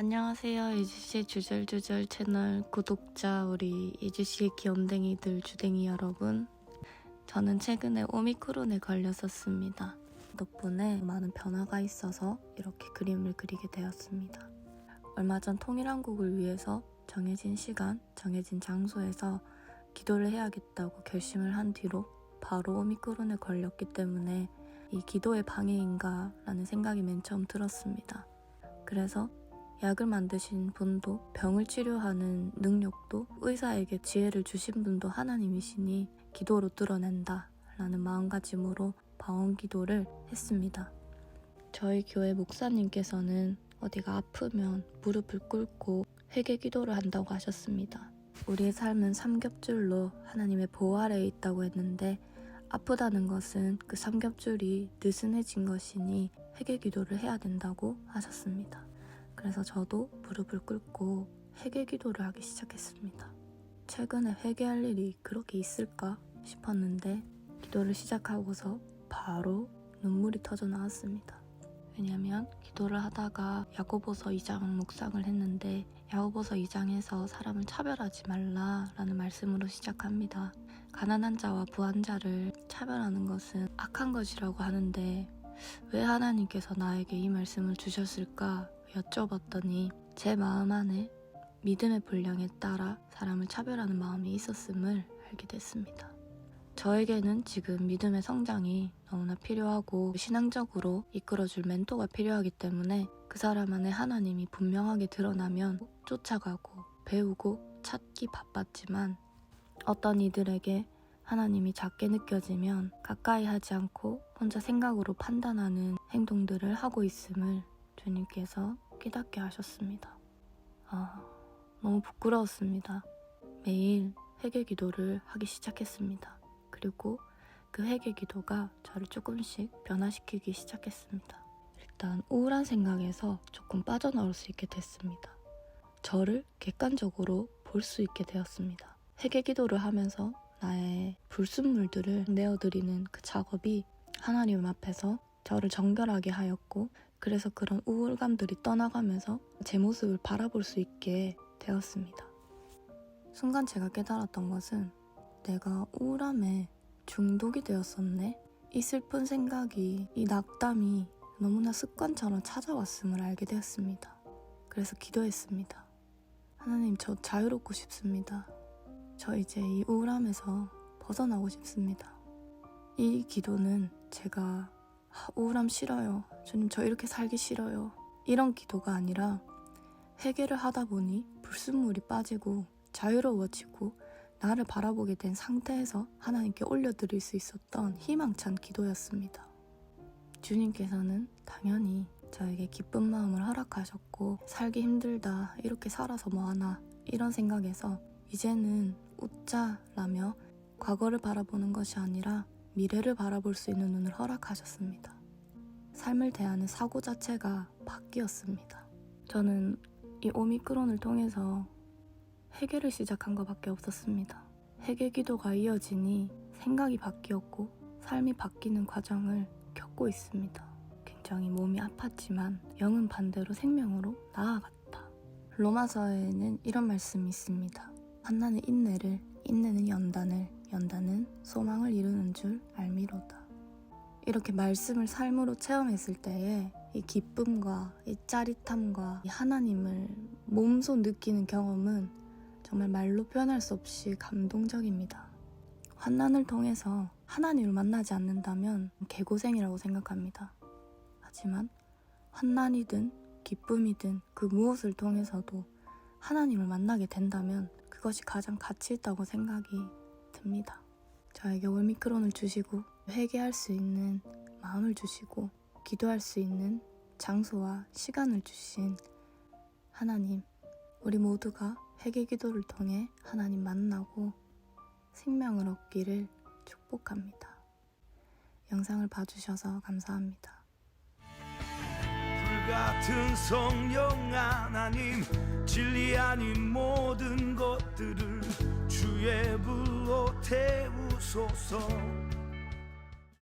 안녕하세요. 이지씨 주절주절 채널 구독자 우리 이지씨의 귀염댕이들 주댕이 여러분. 저는 최근에 오미크론에 걸렸었습니다. 덕분에 많은 변화가 있어서 이렇게 그림을 그리게 되었습니다. 얼마 전 통일한국을 위해서 정해진 시간, 정해진 장소에서 기도를 해야겠다고 결심을 한 뒤로 바로 오미크론에 걸렸기 때문에 이 기도의 방해인가 라는 생각이 맨 처음 들었습니다. 그래서 약을 만드신 분도 병을 치료하는 능력도 의사에게 지혜를 주신 분도 하나님이시니 기도로 뚫어낸다 라는 마음가짐으로 방언 기도를 했습니다. 저희 교회 목사님께서는 어디가 아프면 무릎을 꿇고 회개 기도를 한다고 하셨습니다. 우리의 삶은 삼겹줄로 하나님의 보호 아래에 있다고 했는데 아프다는 것은 그 삼겹줄이 느슨해진 것이니 회개 기도를 해야 된다고 하셨습니다. 그래서 저도 무릎을 꿇고 회개 기도를 하기 시작했습니다. 최근에 회개할 일이 그렇게 있을까 싶었는데 기도를 시작하고서 바로 눈물이 터져 나왔습니다. 왜냐하면 기도를 하다가 야고보서 2장 묵상을 했는데 야고보서 2장에서 사람을 차별하지 말라라는 말씀으로 시작합니다. 가난한 자와 부한 자를 차별하는 것은 악한 것이라고 하는데 왜 하나님께서 나에게 이 말씀을 주셨을까 여쭤봤더니 제 마음 안에 믿음의 분량에 따라 사람을 차별하는 마음이 있었음을 알게 됐습니다. 저에게는 지금 믿음의 성장이 너무나 필요하고 신앙적으로 이끌어줄 멘토가 필요하기 때문에 그 사람 안에 하나님이 분명하게 드러나면 쫓아가고 배우고 찾기 바빴지만 어떤 이들에게 하나님이 작게 느껴지면 가까이 하지 않고 혼자 생각으로 판단하는 행동들을 하고 있음을 주님께서 깨닫게 하셨습니다. 아, 너무 부끄러웠습니다. 매일 회개 기도를 하기 시작했습니다. 그리고 그 회개 기도가 저를 조금씩 변화시키기 시작했습니다. 일단 우울한 생각에서 조금 빠져나올 수 있게 됐습니다. 저를 객관적으로 볼 수 있게 되었습니다. 회개 기도를 하면서 나의 불순물들을 내어드리는 그 작업이 하나님 앞에서 저를 정결하게 하였고 그래서 그런 우울감들이 떠나가면서 제 모습을 바라볼 수 있게 되었습니다. 순간 제가 깨달았던 것은 내가 우울함에 중독이 되었었네. 이 슬픈 생각이, 이 낙담이 너무나 습관처럼 찾아왔음을 알게 되었습니다. 그래서 기도했습니다. 하나님, 저 자유롭고 싶습니다. 저 이제 이 우울함에서 벗어나고 싶습니다. 이 기도는 제가 아, 우울함 싫어요. 주님, 저 이렇게 살기 싫어요. 이런 기도가 아니라 회개를 하다 보니 불순물이 빠지고 자유로워지고 나를 바라보게 된 상태에서 하나님께 올려드릴 수 있었던 희망찬 기도였습니다. 주님께서는 당연히 저에게 기쁜 마음을 허락하셨고 살기 힘들다 이렇게 살아서 뭐하나 이런 생각에서 이제는 웃자라며 과거를 바라보는 것이 아니라 미래를 바라볼 수 있는 눈을 허락하셨습니다. 삶을 대하는 사고 자체가 바뀌었습니다. 저는 이 오미크론을 통해서 회개를 시작한 것밖에 없었습니다. 회개 기도가 이어지니 생각이 바뀌었고 삶이 바뀌는 과정을 겪고 있습니다. 굉장히 몸이 아팠지만 영은 반대로 생명으로 나아갔다. 로마서에는 이런 말씀이 있습니다. 한나는 인내를, 이렇게 말씀을 삶으로 체험했을 때에 이 기쁨과 이 짜릿함과 이 하나님을 몸소 느끼는 경험은 정말 말로 표현할 수 없이 감동적입니다. 환난을 통해서 하나님을 만나지 않는다면 개고생이라고 생각합니다. 하지만 환난이든 기쁨이든 그 무엇을 통해서도 하나님을 만나게 된다면 그것이 가장 가치 있다고 생각이 듭니다. 저에게 올미크론을 주시고 회개할 수 있는 마음을 주시고 기도할 수 있는 장소와 시간을 주신 하나님, 우리 모두가 회개 기도를 통해 하나님 만나고 생명을 얻기를 축복합니다. 영상을 봐주셔서 감사합니다. 불같은 성령 하나님 진리 아닌 모든 것들을 주의 불로 태우소서